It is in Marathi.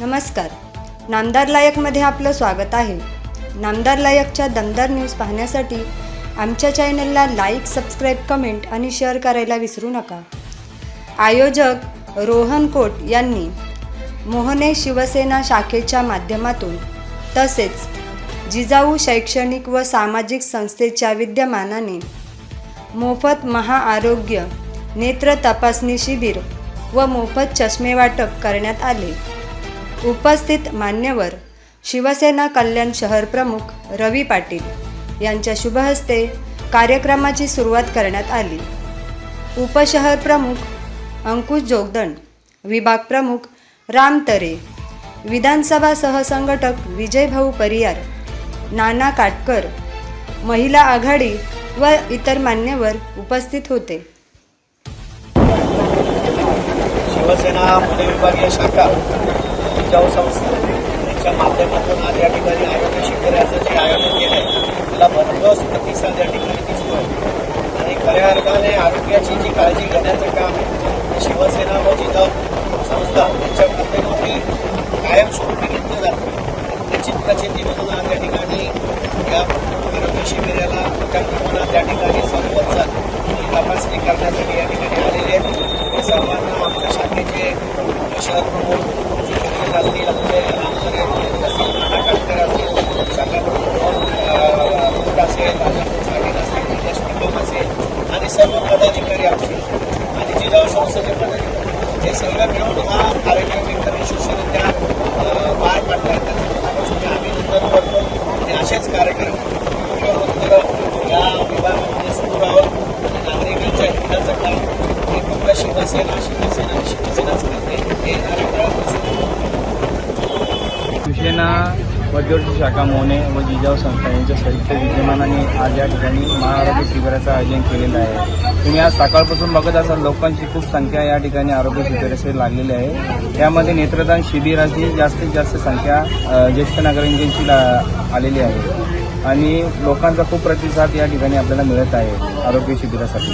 नामदार लायकमध्ये आपलं स्वागत आहे. नामदार लायकच्या दमदार न्यूज पाहण्यासाठी आमच्या चॅनलला लाईक सबस्क्राईब कमेंट आणि शेअर करायला विसरू नका. आयोजक रोहन कोट यांनी मोहने शिवसेना शाखेच्या माध्यमातून तसेच जिजाऊ शैक्षणिक व सामाजिक संस्थेच्या विद्यमानाने मोफत महाआरोग्य नेत्र तपासणी शिबिर व मोफत चष्मे वाटप करण्यात आले. उपस्थित मान्यवर शिवसेना कल्याण शहर प्रमुख रवी पाटील यांच्या शुभहस्ते कार्यक्रमाची सुरुवात करण्यात आली. उपशहर प्रमुख अंकुश जोगदंड विभाग प्रमुख राम तरे विधानसभा सहसंघटक विजयभाऊ परियार नाना काटकर महिला आघाडी व इतर मान्यवर उपस्थित होते. शिवसेना पुणे विभागीय शाखा. बचाव संस्था यांच्या माध्यमातून आज या ठिकाणी आरोग्य शिबिराचं जे आयोजन केलं आहे त्याला भरघोस प्रतिसाद या ठिकाणी दिसतोय. आणि खऱ्या अर्थाने आरोग्याची जी काळजी घेण्याचं काम आहे शिवसेना व जिल्हा संस्था यांच्या माध्यमातून कायमस्वरूपी घेतलं जातं. त्याची प्रचिती म्हणून आज या ठिकाणी या आरोग्य शिबिराला मोठ्या प्रमाणात या ठिकाणी संवर्धन तपासणी करण्यासाठी या ठिकाणी आलेले आहेत. सर्वांना आमच्या शाखेचे शहर प्रमुख जिल्हाधिकारी असतील आमचे रामनगर असतील नाना काटकर असतील शाखा प्रमुख अं, मुकुट असेल राजापूर साठे असतील निलेश निकम असेल आणि सर्व पदाधिकारी आमचे आणि जिल्हा संस्थेचे पदाधिकारी. हे सगळं मिळून हा कार्यक्रम एकदम यशस्वीरित्या पार पाडला त्याच्यापासून आम्ही नंतर करतो. आणि असेच कार्यक्रम उत्तरोत्तर या विभागामध्ये सुरू राहावं आणि नागरिकांच्या हिताचं काम हे फक्त शिवसेना शिवसेना शिवसेनाच करते. हे शिवसेना मध्यवर्ती शाखा मोने व जिजाऊ संस्था यांच्या संयुक्त विद्यमानाने आज या ठिकाणी महाआरोग्य शिबिराचं आयोजन केलेलं आहे. तुम्ही आज सकाळपासून बघत असाल लोकांची खूप संख्या या ठिकाणी आरोग्य शिबिरासाठी लागलेली आहे. यामध्ये नेत्रदान शिबिराची जास्तीत जास्त संख्या ज्येष्ठ नागरिकांची ला- आलेली आहे. आणि लोकांचा खूप प्रतिसाद या ठिकाणी आपल्याला मिळत आहे आरोग्य शिबिरासाठी.